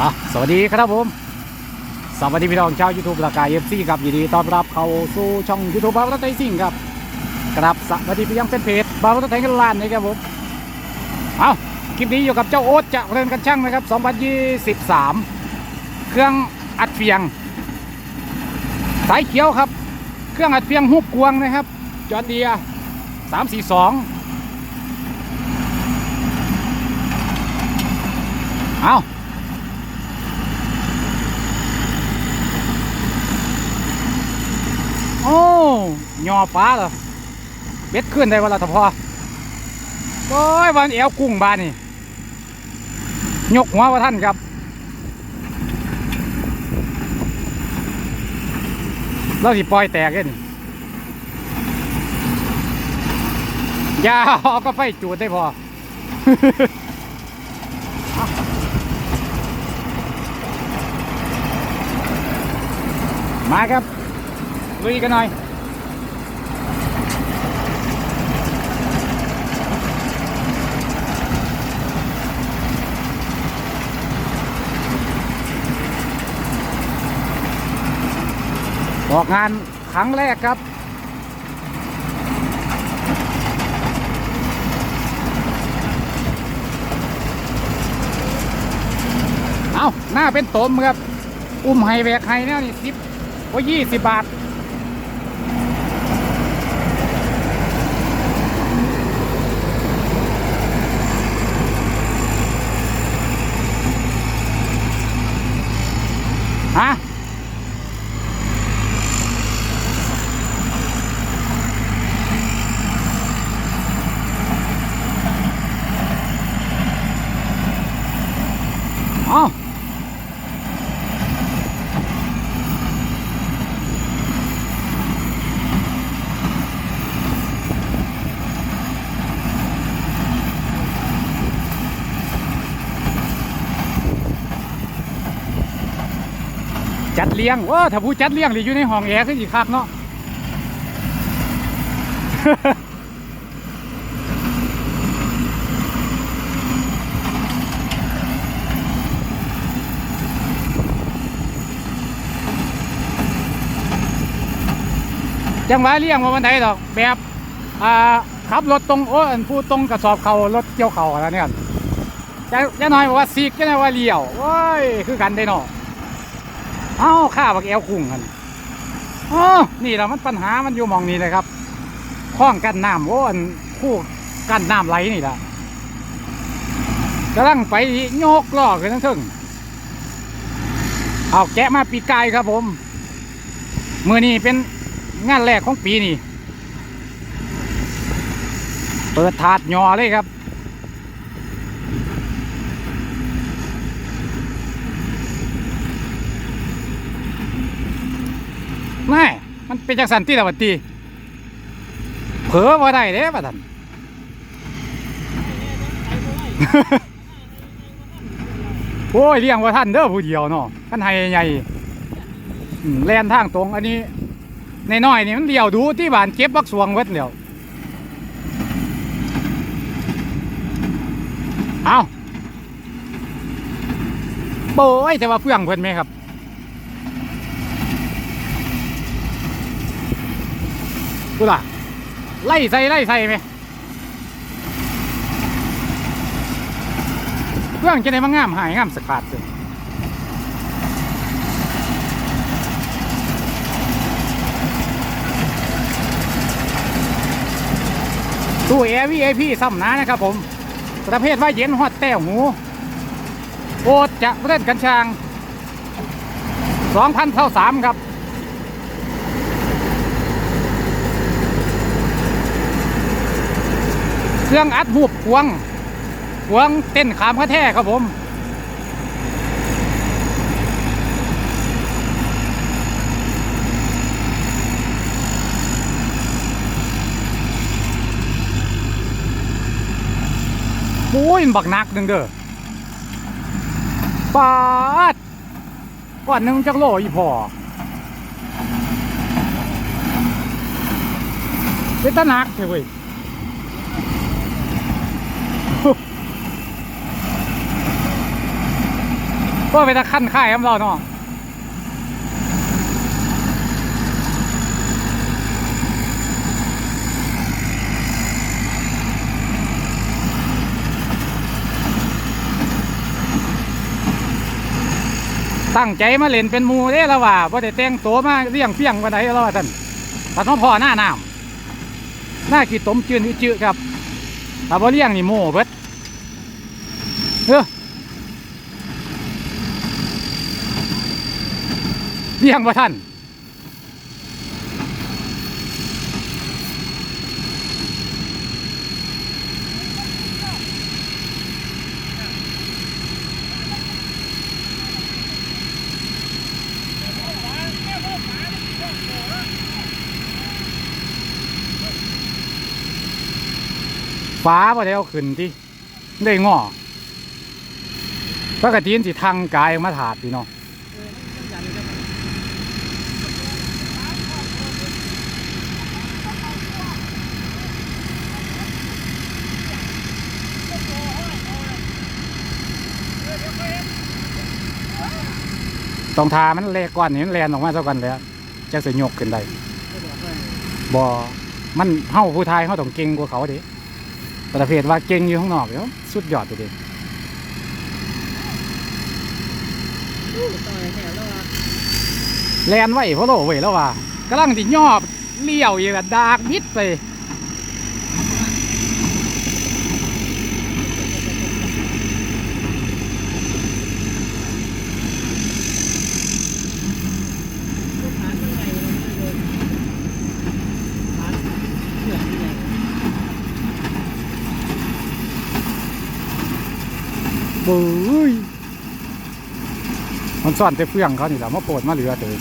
อะสวัสดีครับผม สวัสดีพี่น้องชาวยูทูบรากาเอฟซีครับยินดีต้อนรับเข้าสู่ช่องยูทูบบางรถไทยซิ่งครับครับสวัสดีพี่ยังเป็นเพจบางรถไทยกันลานนะครับผมเอาคลิปนี้อยู่กับเจ้าโอ๊ตจากเรือนกันช่างนะครับ 2023 เครื่องอัดเฟียง สายเขียวครับ เครื่องอัดเฟียงหุบกวงนะครับ จอร์เดีย342เอา อ้ยอปลาเหรอเบ็ดขึ้นได้วันละทพอโอ้ยวันเอวกุ้งบานนี่ยกหัวว่าท่านครับเราสิปล่อยแตกเลยนี่อยาเอาก็ไฟจูดได้พอมาครับ ลุยกันหน่อยออกงานครั้งแรกครับ เอาหน้าเป็นตมครับ อุ้มไฮแบกไฮเนี่ยนี่สิบว่ายี่สิบบาท อาจัดเลี้ยงโอ้ถ้าผู้จัดเลี้ยงหรืออยู่ในห้องแอร์ก็อีกคักเนาะ จังหวะเลี้ยงว่ามันไดดอก แบบอ่าขับรถตรงโอ้อันผู้ตรงกระสอบเขารถเกี่ยวเขาอะไรเนี่ยจะจะน้อยบอกว่าซีกจะน้อยว่าเลี้ยวโอ้ยคือกันได้เนาะเอ้าข้าบักแอวคุ้งกันอ๋อนี่แหละมันปัญหามันอยู่มองนี้เลยครับคล้องกันน้ำโอ้อันคู่กันน้ำไหลนี่แหละกำลังไปโยกล้อขึ้นทั้งทึ่งเอาแกะมาปีกายครับผม มือนี้เป็น งานแรกของปีนี่ เปิดถาดยอเลยครับแม่ มันเป็นจากสันติละวัตีเผลอว่าได้เด้ป่ะท่านโอ้ยเลี้ยงว่าท่านเด้อผู้เดียวเนาะท่านไฮใหญ่แลนทางตรงอันนี้ ในน้อยนี่มันเลี้ยวดูที่บ้านเก็บบักสวงเวดเดียวเอาโบ้ยแต่ว่าเพื่องเพิ่อนไหมครับกูล่ะไล่ใส่ไล่ใส่ไหมเพื่องจะได้มางามหายงามสกัดเลย ตู้แอร์วีไอพีซ้ำหนานะครับผม ประเภทว่าเย็นฮอดแต้หู โอดจะเล่นกันชางสองพันเท่าสามครับ เครื่องอัดหูบพวงพวงเต้นขามกระแท้ครับผม โอ้ยบักนักหนึ่งเด้อปาดก้อนหนึ่งจักโลอีพอเป็นตะนักเถอะเว้ยก็เป็นตะขั้นค่ายครับเราเนาะ ตั้งใจมาเล่นเป็นมูเด้ละว่าพอได้แต่งตัวมาเลี้ยงเพียงวันไหนละว่าท่านตัดน้องพ่อหน้าน้ำหน้ากี่ต้มจืนจืดครับถ้าบ่เลี้ยงนี่โม่เบิดเออเลี้ยงบ่ท่าน ฟ้าบ่ได้เอาขึ้นที่ได้งอปกติมันสิทางกายมาถาดพี่เนาะต้องทามันแลก่อนนี่มันแลนออกมาซะก่อนแล้วจะสยกขึ้นได้บ่ มันเฮาผู้ไทยเฮาต้องเก่งกว่าเขาดิ ประเภทว่าเก่งอยู่ข้างนอกเดี๋ยวสุดยอดไปเดิต่อยแถวแล้วอะแลนไว้เพราะโลไว้แล้วว่ากำลังสิย่อเลี้ยวอยู่แบบดากมิดไป ลูกฐานมันใหญ่เลยฐานเสือกใหญ่ บุ้ยมันซ่อนแต่เฟื่องเขานี่แหละมาโปรดมาเหลือเตย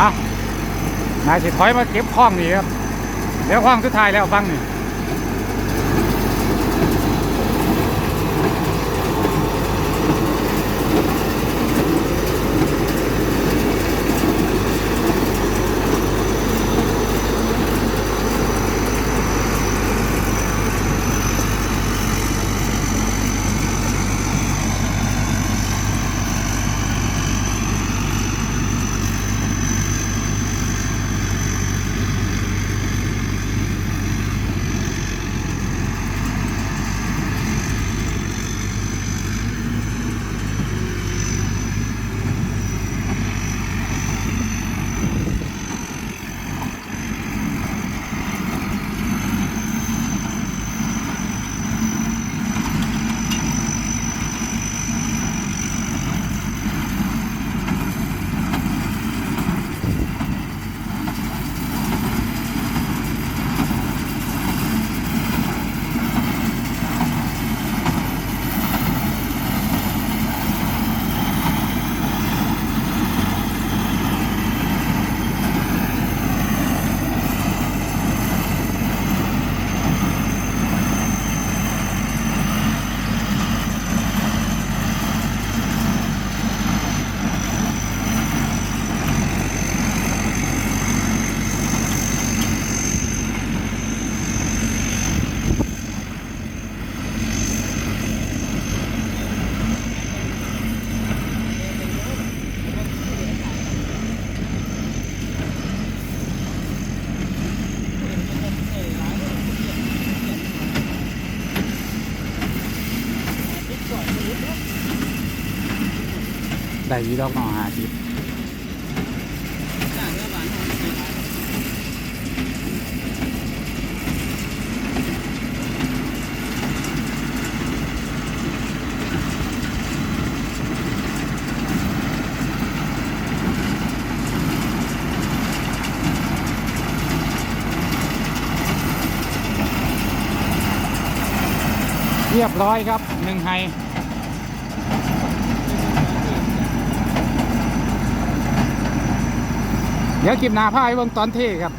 อะนายสิถอยมาเก็บข้องนี่ครับเดี๋ยวข้องสุดท้ายแล้วฟังนี่ ได้ยี่ดอกหน่อหาจิบเรียบร้อยครับหนึ่งไฮ เดี๋ยวคลิปหน้าพาไปเบิ่งตอนเท่ครับ